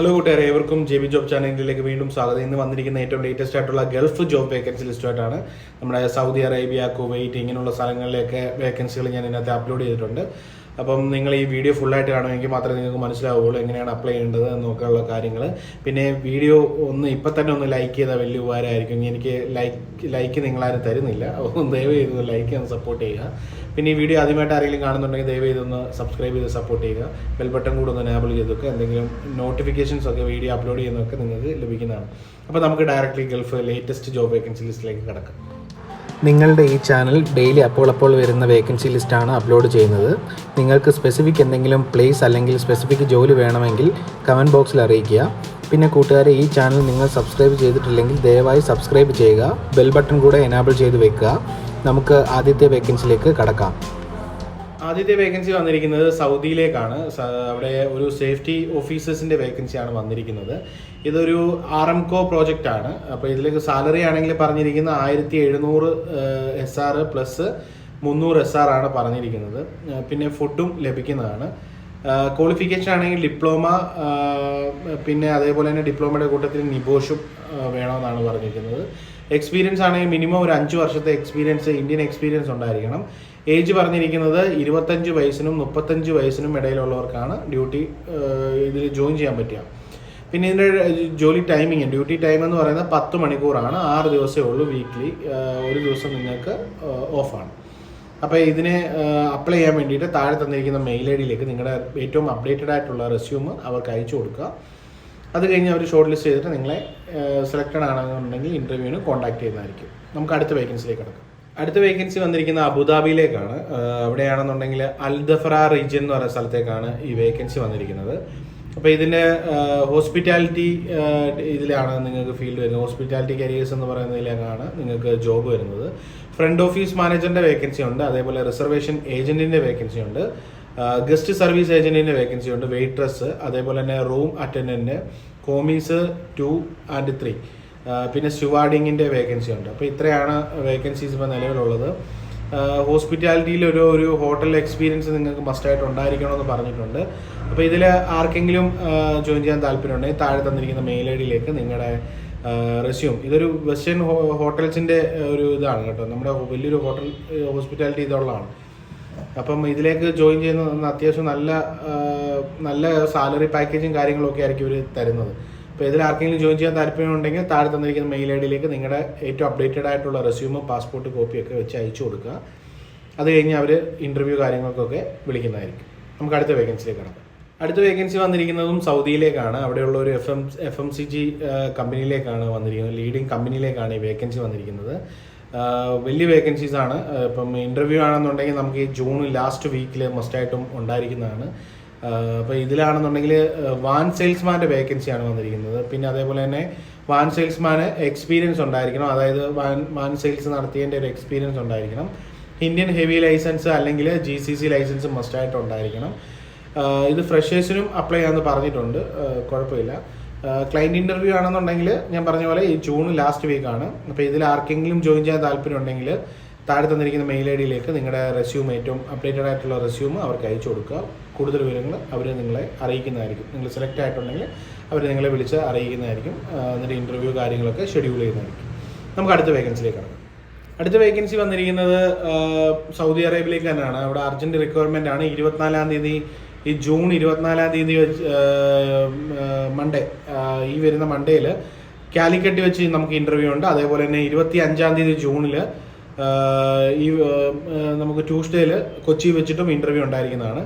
Hello കൂട്ടുകാരെ. ഏവർക്കും J B job ചാനലിലേക്ക് വീണ്ടും സ്വാഗതം. ഇന്ന് വന്നിരിക്കുന്ന ഏറ്റവും ലേറ്റസ്റ്റ് ആയിട്ടുള്ള ഗൾഫ് ജോബ് വേക്കൻസി ലിസ്റ്റുമായിട്ടാണ് നമ്മുടെ സൗദി അറേബ്യ കുവൈറ്റ് ഇങ്ങനെയുള്ള സ്ഥലങ്ങളിലൊക്കെ വേക്കൻസികൾ ഞാൻ ഇതിനകത്ത് അപ്ലോഡ് ചെയ്തിട്ടുണ്ട്. അപ്പം നിങ്ങൾ ഈ വീഡിയോ ഫുള്ളായിട്ട് കാണുമെങ്കിൽ മാത്രമേ നിങ്ങൾക്ക് മനസ്സിലാവുകയുള്ളൂ എങ്ങനെയാണ് അപ്ലൈ ചെയ്യേണ്ടത് എന്നൊക്കെയുള്ള കാര്യങ്ങൾ പിന്നെ വീഡിയോ ഒന്ന് ഇപ്പം തന്നെ ഒന്ന് ലൈക്ക് ചെയ്താൽ വലിയ ഉപകാരമായിരിക്കും. എനിക്ക് ലൈക്ക് ലൈക്ക് നിങ്ങളാരും തരുന്നില്ല. അപ്പം ദയവ് ചെയ്ത് ലൈക്ക് ചെയ്ത് സപ്പോർട്ട് ചെയ്യുക. പിന്നെ ഈ വീഡിയോ ആദ്യമായിട്ട് ആരെങ്കിലും കാണുന്നുണ്ടെങ്കിൽ ദയവ് ചെയ്തൊന്ന് സബ്സ്ക്രൈബ് ചെയ്ത് സപ്പോർട്ട് ചെയ്യുക. ബെൽ ബട്ടൺ കൂടെ ഒന്ന് എനാബിൾ ചെയ്ത് വെക്കുക എന്തെങ്കിലും നോട്ടിഫിക്കേഷൻസ് ഒക്കെ വീഡിയോ അപ്ലോഡ് ചെയ്യുന്നൊക്കെ നിങ്ങൾക്ക് ലഭിക്കുന്നതാണ്. അപ്പോൾ നമുക്ക് directly Gulf latest job vacancy ലിസ്റ്റിലേക്ക് കിടക്കാം. നിങ്ങളുടെ ഈ ചാനൽ ഡെയിലി അപ്പോൾ അപ്പോൾ വരുന്ന വേക്കൻസി ലിസ്റ്റാണ് അപ്ലോഡ് ചെയ്യുന്നത്. നിങ്ങൾക്ക് സ്പെസിഫിക് എന്തെങ്കിലും പ്ലേസ് അല്ലെങ്കിൽ സ്പെസിഫിക് ജോലി വേണമെങ്കിൽ കമന്റ് ബോക്സിൽ അറിയിക്കുക. പിന്നെ കൂട്ടുകാരെ ഈ ചാനൽ നിങ്ങൾ സബ്സ്ക്രൈബ് ചെയ്തിട്ടില്ലെങ്കിൽ ദയവായി സബ്സ്ക്രൈബ് ചെയ്യുക. ബെൽ ബട്ടൺ കൂടെ എനാബിൾ ചെയ്ത് വെക്കുക. നമുക്ക് ആദ്യത്തെ വേക്കൻസിയിലേക്ക് കടക്കാം. ആദ്യത്തെ വേക്കൻസി വന്നിരിക്കുന്നത് സൗദിയിലേക്കാണ്. അവിടെ ഒരു സേഫ്റ്റി ഓഫീസേഴ്സിന്റെ വേക്കൻസിയാണ് വന്നിരിക്കുന്നത്. ഇതൊരു ആർ എം കോ പ്രോജക്റ്റ് ആണ് അപ്പോൾ ഇതിലേക്ക് സാലറി ആണെങ്കിൽ പറഞ്ഞിരിക്കുന്ന ആയിരത്തി എഴുന്നൂറ് എസ് ആർ പ്ലസ് മുന്നൂറ് എസ് ആർ ആണ് പറഞ്ഞിരിക്കുന്നത്. പിന്നെ ഫുഡും ലഭിക്കുന്നതാണ്. ക്വാളിഫിക്കേഷൻ ആണെങ്കിൽ ഡിപ്ലോമ പിന്നെ അതേപോലെ തന്നെ ഡിപ്ലോമയുടെ കൂട്ടത്തിൽ നിബോഷും വേണമെന്നാണ് പറഞ്ഞിരിക്കുന്നത്. എക്സ്പീരിയൻസ് ആണെങ്കിൽ മിനിമം ഒരു അഞ്ച് വർഷത്തെ എക്സ്പീരിയൻസ് ഇന്ത്യൻ എക്സ്പീരിയൻസ് ഉണ്ടായിരിക്കണം. ഏജ് പറഞ്ഞിരിക്കുന്നത് ഇരുപത്തഞ്ച് വയസ്സിനും മുപ്പത്തഞ്ച് വയസ്സിനും ഇടയിലുള്ളവർക്കാണ് ഡ്യൂട്ടി ഇതിൽ ജോയിൻ ചെയ്യാൻ പറ്റുക. പിന്നെ ഇതിന്റെ ജോലി ടൈമിങ് ഡ്യൂട്ടി ടൈം എന്ന് പറയുന്നത് പത്ത് മണിക്കൂറാണ്. ആറ് ദിവസമേ ഉള്ളൂ വീക്ക്ലി ഒരു ദിവസം നിങ്ങൾക്ക് ഓഫാണ് അപ്പോൾ ഇതിനെ അപ്ലൈ ചെയ്യാൻ വേണ്ടിയിട്ട് താഴെ തന്നിരിക്കുന്ന മെയിൽ ഐ ഡിയിലേക്ക് നിങ്ങളുടെ ഏറ്റവും അപ്ഡേറ്റഡ് ആയിട്ടുള്ള റെസ്യൂം അവർക്ക് അയച്ചു കൊടുക്കുക. അത് കഴിഞ്ഞ് അവർ ഷോർട്ട് ലിസ്റ്റ് ചെയ്തിട്ട് നിങ്ങളെ സെലക്റ്റഡ് ആണെന്നുണ്ടെങ്കിൽ ഇന്റർവ്യൂവിന് കോൺടാക്ട് ചെയ്യുന്നതായിരിക്കും. നമുക്ക് അടുത്ത വേക്കൻസിയിലേക്ക് കിടക്കാം. അടുത്ത വേക്കൻസി വന്നിരിക്കുന്ന അബുദാബിയിലേക്കാണ്. അവിടെയാണെന്നുണ്ടെങ്കിൽ അൽദഫറ റീജിയൻ എന്ന് പറയുന്ന സ്ഥലത്തേക്കാണ് ഈ വേക്കൻസി വന്നിരിക്കുന്നത്. അപ്പോൾ ഇതിന്റെ ഹോസ്പിറ്റാലിറ്റി ഇതിലാണ് നിങ്ങൾക്ക് ഫീൽഡ് വരുന്നത്. ഹോസ്പിറ്റാലിറ്റി കരിയേഴ്സ് എന്ന് പറയുന്നതിലാണ് നിങ്ങൾക്ക് ജോബ് വരുന്നത്. ഫ്രണ്ട് ഓഫീസ് മാനേജറിന്റെ വേക്കൻസി ഉണ്ട്. അതേപോലെ റിസർവേഷൻ ഏജന്റിന്റെ വേക്കൻസി ഉണ്ട്. ഗസ്റ്റ് സർവീസ് ഏജന്റിന്റെ വേക്കൻസി ഉണ്ട്. വെയിട്രസ് അതേപോലെ തന്നെ room attendant commis two and three പിന്നെ സ്റ്റുവാർഡിങ്ങിന്റെ വേക്കൻസി ഉണ്ട്. അപ്പോൾ ഇത്രയാണ് വേക്കൻസീസ് ഇപ്പോൾ നിലവിലുള്ളത്. ഹോസ്പിറ്റാലിറ്റിയിൽ ഒരു ഒരു ഹോട്ടൽ എക്സ്പീരിയൻസ് നിങ്ങൾക്ക് മസ്റ്റായിട്ട് ഉണ്ടായിരിക്കണമെന്ന് പറഞ്ഞിട്ടുണ്ട്. അപ്പോൾ ഇതിൽ ആർക്കെങ്കിലും ജോയിൻ ചെയ്യാൻ താല്പര്യമുണ്ടെങ്കിൽ താഴെ തന്നിരിക്കുന്ന മെയിൽ ഐ ഡിയിലേക്ക് നിങ്ങളുടെ റെസ്യൂം ഇതൊരു വെസ്റ്റേൺ ഹോട്ടൽസിന്റെ ഒരു ഇതാണ് കേട്ടോ. നമ്മുടെ വലിയൊരു ഹോട്ടൽ ഹോസ്പിറ്റാലിറ്റി ഇതുള്ളതാണ്. അപ്പം ഇതിലേക്ക് ജോയിൻ ചെയ്യുന്ന അത്യാവശ്യം നല്ല നല്ല സാലറി പാക്കേജും കാര്യങ്ങളൊക്കെ ആയിരിക്കും ഇവർ തരുന്നത്. അപ്പോൾ ഇതിൽ ആർക്കെങ്കിലും ജോയിൻ ചെയ്യാൻ താല്പര്യമുണ്ടെങ്കിൽ താഴെ തന്നിരിക്കുന്ന മെയിൽ ഐ ഡിയിലേക്ക് നിങ്ങളുടെ ഏറ്റവും അപ്ഡേറ്റഡ് ആയിട്ടുള്ള റെസ്യൂമും പാസ്പോർട്ട് കോപ്പിയൊക്കെ വെച്ച് അയച്ചു കൊടുക്കുക. അത് കഴിഞ്ഞ് അവർ ഇന്റർവ്യൂ കാര്യങ്ങൾക്കൊക്കെ വിളിക്കുന്നതായിരിക്കും. നമുക്ക് അടുത്ത വേക്കൻസിയിലേക്ക് കടക്കാം. അടുത്ത വേക്കൻസി വന്നിരിക്കുന്നതും സൗദിയിലേക്കാണ്. അവിടെയുള്ള ഒരു F M F M C G കമ്പനിയിലേക്കാണ് വന്നിരിക്കുന്നത്. ലീഡിങ് കമ്പനിയിലേക്കാണ് ഈ വേക്കൻസി വന്നിരിക്കുന്നത്. വലിയ വേക്കൻസീസ് ആണ്. ആ, ഇപ്പം ഇന്റർവ്യൂ ആണെന്നുണ്ടെങ്കിൽ നമുക്ക് ഈ ജൂൺ ലാസ്റ്റ് വീക്കിൽ മസ്റ്റായിട്ടും ഉണ്ടായിരിക്കുന്നതാണ്. അപ്പോൾ ഇതിലാണെന്നുണ്ടെങ്കിൽ വാൻ സെയിൽസ്മാന്റെ വേക്കൻസിയാണ് വന്നിരിക്കുന്നത്. പിന്നെ അതേപോലെ തന്നെ വാൻ സെയിൽസ്മാന് എക്സ്പീരിയൻസ് ഉണ്ടായിരിക്കണം. അതായത് വാൻ വാൻ സെയിൽസ് നടത്തിയതിന്റെ ഒരു എക്സ്പീരിയൻസ് ഉണ്ടായിരിക്കണം. ഇന്ത്യൻ ഹെവി ലൈസൻസ് അല്ലെങ്കിൽ ജി സി സി ലൈസൻസ് മസ്റ്റായിട്ട് ഉണ്ടായിരിക്കണം. ഇത് ഫ്രഷേഴ്സിനും അപ്ലൈ ചെയ്യാമെന്ന് പറഞ്ഞിട്ടുണ്ട്. കുഴപ്പമില്ല. ക്ലൈന്റ് ഇന്റർവ്യൂ ആണെന്നുണ്ടെങ്കിൽ ഞാൻ പറഞ്ഞ പോലെ ഈ ജൂൺ ലാസ്റ്റ് വീക്കാണ് അപ്പോൾ ഇതിൽ ആർക്കെങ്കിലും ജോയിൻ ചെയ്യാൻ താല്പര്യം ഉണ്ടെങ്കിൽ താഴെ തന്നിരിക്കുന്ന മെയിൽ ഐ ഡിയിലേക്ക് നിങ്ങളുടെ റെസ്യൂം ഏറ്റവും അപ്ഡേറ്റഡ് ആയിട്ടുള്ള റെസ്യൂം അവർക്ക് അയച്ചു കൊടുക്കുക. കൂടുതൽ വിവരങ്ങൾ അവർ നിങ്ങളെ അറിയിക്കുന്നതായിരിക്കും. നിങ്ങൾ സെലക്ട് ആയിട്ടുണ്ടെങ്കിൽ അവർ നിങ്ങളെ വിളിച്ച് അറിയിക്കുന്നതായിരിക്കും. എന്നിട്ട് ഇന്റർവ്യൂ കാര്യങ്ങളൊക്കെ ഷെഡ്യൂൾ ചെയ്യുന്നതായിരിക്കും. നമുക്ക് അടുത്ത വേക്കൻസിയിലേക്ക് കടക്കാം. അടുത്ത വേക്കൻസി വന്നിരിക്കുന്നത് സൗദി അറേബ്യയിലേക്ക് തന്നെയാണ്. അവിടെ അർജന്റ് റിക്വയർമെന്റ് ആണ്. ഇരുപത്തിനാലാം തീയതി ഈ ജൂൺ ഇരുപത്തിനാലാം തീയതി വെച്ച് മൺഡേ ഈ വരുന്ന മൺഡേയിൽ കാലിക്കറ്റ് വെച്ച് നമുക്ക് ഇന്റർവ്യൂ ഉണ്ട്. അതേപോലെ തന്നെ ഇരുപത്തി അഞ്ചാം തീയതി ജൂണിൽ ഈ നമുക്ക് ട്യൂസ്ഡേയിൽ കൊച്ചി വെച്ചിട്ടും ഇന്റർവ്യൂ ഉണ്ടായിരിക്കുന്നതാണ്.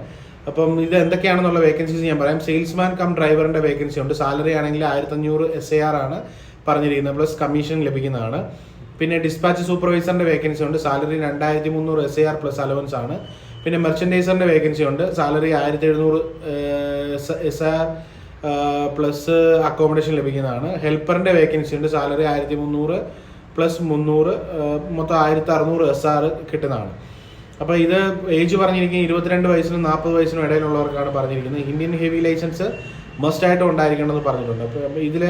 അപ്പം ഇത് എന്തൊക്കെയാണെന്നുള്ള വേക്കൻസീസ് ഞാൻ പറയാം. സെയിൽസ്മാൻ കം ഡ്രൈവറിന്റെ വേക്കൻസി ഉണ്ട്. സാലറി ആണെങ്കിൽ ആയിരത്തഞ്ഞൂറ് എസ് എ ആർ ആണ് പറഞ്ഞിരിക്കുന്നത്. പ്ലസ് കമ്മീഷൻ ലഭിക്കുന്നതാണ്. പിന്നെ ഡിസ്പാച്ച് സൂപ്പർവൈസറിന്റെ വേക്കൻസി ഉണ്ട്. സാലറി രണ്ടായിരത്തി മുന്നൂറ് S A R plus allowance ആണ്. പിന്നെ മെർച്ചൻഡൈസറിന്റെ വേക്കൻസി ഉണ്ട്. സാലറി ആയിരത്തി എഴുന്നൂറ് എസ് ആർ പ്ലസ് അക്കോമഡേഷൻ ലഭിക്കുന്നതാണ്. ഹെൽപ്പറിന്റെ വേക്കൻസി ഉണ്ട്. സാലറി ആയിരത്തി മുന്നൂറ് പ്ലസ് മുന്നൂറ് മൊത്തം ആയിരത്തി അറുന്നൂറ് എസ് ആർ കിട്ടുന്നതാണ്. അപ്പോൾ ഇത് ഏജ് പറഞ്ഞിരിക്കുന്നത് ഇരുപത്തിരണ്ട് വയസ്സിനും നാൽപ്പത് വയസ്സിനും ഇടയിലുള്ളവർക്കാണ് പറഞ്ഞിരിക്കുന്നത്. ഇന്ത്യൻ ഹെവി ലൈസൻസ് മസ്റ്റ് ആയിട്ട് ഉണ്ടായിരിക്കണം എന്ന് പറഞ്ഞിട്ടുണ്ട് അപ്പോൾ ഇതിൽ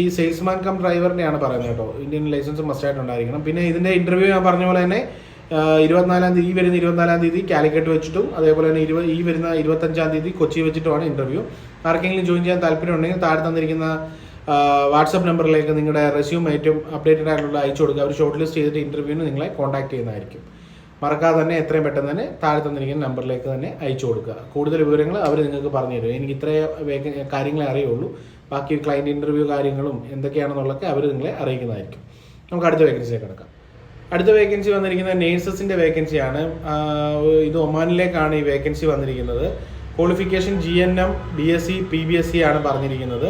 ഈ സെയിൽസ്മാൻ കം ഡ്രൈവറിനെയാണ് പറയുന്നത് കേട്ടോ. ഇന്ത്യൻ ലൈസൻസ് മസ്റ്റ് ആയിട്ട് ഉണ്ടായിരിക്കണം. പിന്നെ ഇതിന്റെ ഇന്റർവ്യൂ ഞാൻ പറഞ്ഞ പോലെ തന്നെ ഇരുപത്തിനാലാം തീയതി ഈ വരുന്ന ഇരുപത്തിനാലാം തീയതി കാലിക്കറ്റ് വെച്ചിട്ടും അതേപോലെ തന്നെ ഇരുപത് ഈ വരുന്ന ഇരുപത്തഞ്ചാം തീയതി കൊച്ചി വെച്ചിട്ടുമാണ് ഇന്റർവ്യൂ ആർക്കെങ്കിലും ജോയിൻ ചെയ്യാൻ താല്പര്യം ഉണ്ടെങ്കിൽ താഴെ തന്നിരിക്കുന്ന വാട്സപ്പ് നമ്പറിലേക്ക് നിങ്ങളുടെ റെസ്യൂം ഏറ്റവും അപ്ഡേറ്റഡ് ആയിട്ടുള്ള അയച്ചു കൊടുക്കുക. അവർ ഷോർട്ട് ലിസ്റ്റ് ചെയ്തിട്ട് ഇന്റർവ്യൂവിന് നിങ്ങളെ കോൺടാക്ട് ചെയ്യുന്നതായിരിക്കും. മറക്കാതെ തന്നെ എത്രയും പെട്ടെന്ന് തന്നെ താഴെ തന്നിരിക്കുന്ന നമ്പറിലേക്ക് തന്നെ അയച്ചു കൊടുക്കുക. കൂടുതൽ വിവരങ്ങൾ അവർ നിങ്ങൾക്ക് പറഞ്ഞു തരും. എനിക്ക് ഇത്രേ കാര്യങ്ങളെ അറിയുള്ളൂ. ബാക്കി ക്ലയന്റ് ഇന്റർവ്യൂ കാര്യങ്ങളും എന്തൊക്കെയാണെന്നുള്ളതൊക്കെ അവർ നിങ്ങളെ അറിയിക്കുന്നതായിരിക്കും. നമുക്ക് അടുത്ത വേക്കൻസിയിലേക്ക് കിടക്കാം. അടുത്ത വേക്കൻസി വന്നിരിക്കുന്നത് നേഴ്സസിന്റെ വേക്കൻസിയാണ് ഇത് ഒമാനിലേക്കാണ് ഈ വേക്കൻസി വന്നിരിക്കുന്നത്. Qualification G N M B S C P B S C ആണ് പറഞ്ഞിരിക്കുന്നത്.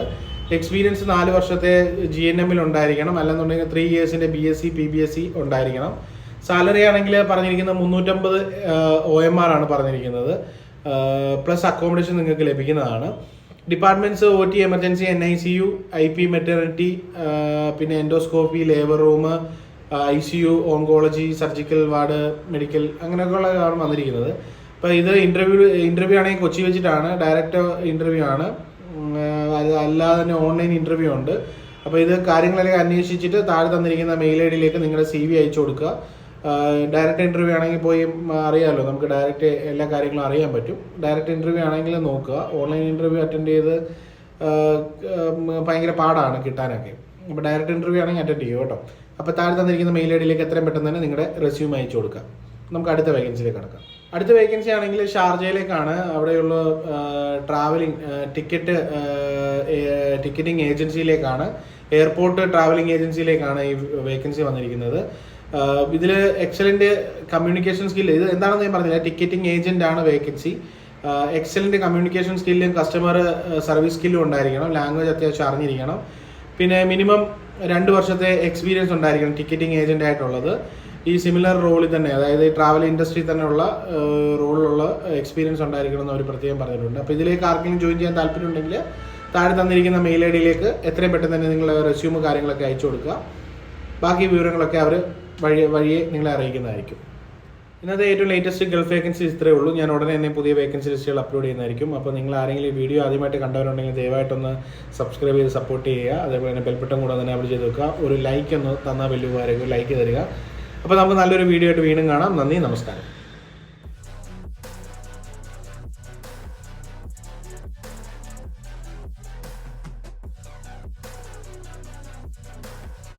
എക്സ്പീരിയൻസ് നാല് വർഷത്തെ ജി എൻ എമ്മിൽ ഉണ്ടായിരിക്കണം. അല്ലെന്നുണ്ടെങ്കിൽ three ഇയേഴ്സിന്റെ B S C P B S C ഉണ്ടായിരിക്കണം. സാലറി ആണെങ്കിൽ പറഞ്ഞിരിക്കുന്നത് മുന്നൂറ്റമ്പത് ഒ എം ആർ ആണ് പറഞ്ഞിരിക്കുന്നത്. പ്ലസ് അക്കോമഡേഷൻ നിങ്ങൾക്ക് ലഭിക്കുന്നതാണ്. Departments O T emergency N I C U I P maternity പിന്നെ endoscopy labour room I C U oncology surgical ward medical അങ്ങനെയൊക്കെയുള്ളതാണ് വന്നിരിക്കുന്നത്. അപ്പോൾ ഇത് ഇന്റർവ്യൂ ഇന്റർവ്യൂ ആണെങ്കിൽ കൊച്ചി വെച്ചിട്ടാണ്. ഡയറക്റ്റ് ഇന്റർവ്യൂ ആണ്. അല്ലാതെ തന്നെ ഓൺലൈൻ ഇന്റർവ്യൂ ഉണ്ട്. അപ്പോൾ ഇത് കാര്യങ്ങളെല്ലാം അന്വേഷിച്ചിട്ട് താഴെ തന്നിരിക്കുന്ന മെയിൽ ഐ ഡിയിലേക്ക് നിങ്ങളുടെ സി വി അയച്ചു കൊടുക്കുക. ഡയറക്റ്റ് ഇന്റർവ്യൂ ആണെങ്കിൽ പോയി അറിയാമല്ലോ നമുക്ക് ഡയറക്റ്റ് എല്ലാ കാര്യങ്ങളും അറിയാൻ പറ്റും. ഡയറക്റ്റ് ഇന്റർവ്യൂ ആണെങ്കിൽ നോക്കുക. ഓൺലൈൻ ഇന്റർവ്യൂ അറ്റൻഡ് ചെയ്ത് ഭയങ്കര പാടാണ് കിട്ടാനൊക്കെ. അപ്പോൾ ഡയറക്റ്റ് ഇന്റർവ്യൂ ആണെങ്കിൽ അറ്റൻഡ് ചെയ്യുക കേട്ടോ. അപ്പോൾ താഴെ തന്നിരിക്കുന്ന മെയിൽ ഐ ഡിയിലേക്ക് എത്രയും പെട്ടെന്ന് തന്നെ നിങ്ങളുടെ റെസ്യൂം അയച്ചു കൊടുക്കുക. നമുക്ക് അടുത്ത വേക്കൻസിയിലേക്ക് കടക്കാം. അടുത്ത വേക്കൻസി ആണെങ്കിൽ ഷാർജയിലേക്കാണ്. അവിടെയുള്ള ട്രാവലിംഗ് ടിക്കറ്റ് ടിക്കറ്റിംഗ് ഏജൻസിയിലേക്കാണ് എയർപോർട്ട് ട്രാവലിംഗ് ഏജൻസിയിലേക്കാണ് ഈ വേക്കൻസി വന്നിരിക്കുന്നത്. ഇതിൽ എക്സലന്റ് കമ്മ്യൂണിക്കേഷൻ സ്കില്ല് ഇത് എന്താണെന്ന് ഞാൻ പറഞ്ഞില്ല? ടിക്കറ്റിംഗ് ഏജന്റ് ആണ് വേക്കൻസി എക്സലന്റ് കമ്മ്യൂണിക്കേഷൻ സ്കില്ലും കസ്റ്റമർ സർവീസ് സ്കില്ലും ഉണ്ടായിരിക്കണം. ലാംഗ്വേജ് അത്യാവശ്യം അറിഞ്ഞിരിക്കണം. പിന്നെ മിനിമം രണ്ട് വർഷത്തെ എക്സ്പീരിയൻസ് ഉണ്ടായിരിക്കണം ടിക്കറ്റിംഗ് ഏജന്റ് ആയിട്ടുള്ളത്. ഈ സിമിലർ റോളിൽ തന്നെ അതായത് ട്രാവൽ ഇൻഡസ്ട്രി തന്നെയുള്ള റോളിലുള്ള എക്സ്പീരിയൻസ് ഉണ്ടായിരിക്കണം എന്ന് അവർ പ്രത്യേകം പറഞ്ഞിട്ടുണ്ട്. അപ്പോൾ ഇതിലേക്ക് ആർക്കെങ്കിലും ജോയിൻ ചെയ്യാൻ താല്പര്യം ഉണ്ടെങ്കിൽ താഴെ തന്നിരിക്കുന്ന മെയിൽ ഐ ഡിയിലേക്ക് എത്രയും പെട്ടെന്ന് തന്നെ നിങ്ങൾ റെസ്യൂമ് കാര്യങ്ങളൊക്കെ അയച്ചു കൊടുക്കുക. ബാക്കി വിവരങ്ങളൊക്കെ അവർ വഴി വഴിയെ നിങ്ങളെ അറിയിക്കുന്നതായിരിക്കും. ഇന്നത്തെ ഏറ്റവും ലേറ്റസ്റ്റ് ഗൾഫ് വേക്കൻസി ഇത്രയേ ഉള്ളൂ. ഞാൻ ഉടനെ തന്നെ പുതിയ വേക്കൻസി ലിസ്റ്റുകൾ അപ്ലോഡ് ചെയ്യുന്നതായിരിക്കും. അപ്പോൾ നിങ്ങൾ ആരെങ്കിലും ഈ വീഡിയോ ആദ്യമായിട്ട് കണ്ടവരുണ്ടെങ്കിൽ ദയവായിട്ടൊന്ന് സബ്സ്ക്രൈബ് ചെയ്ത് സപ്പോർട്ട് ചെയ്യുക. അതേപോലെ തന്നെ ബെൽബട്ടൺ കൂടെ തന്നെ അവിടെ ചെയ്ത് വെക്കുക. ഒരു ലൈക്ക് ഒന്ന് തന്നാൽ വലിയ ഉപകാരമായിരിക്കും. ലൈക്ക് തരിക. അപ്പോൾ നമുക്ക് നല്ലൊരു വീഡിയോ ആയിട്ട് വീണ്ടും കാണാം. നന്ദി നമസ്കാരം.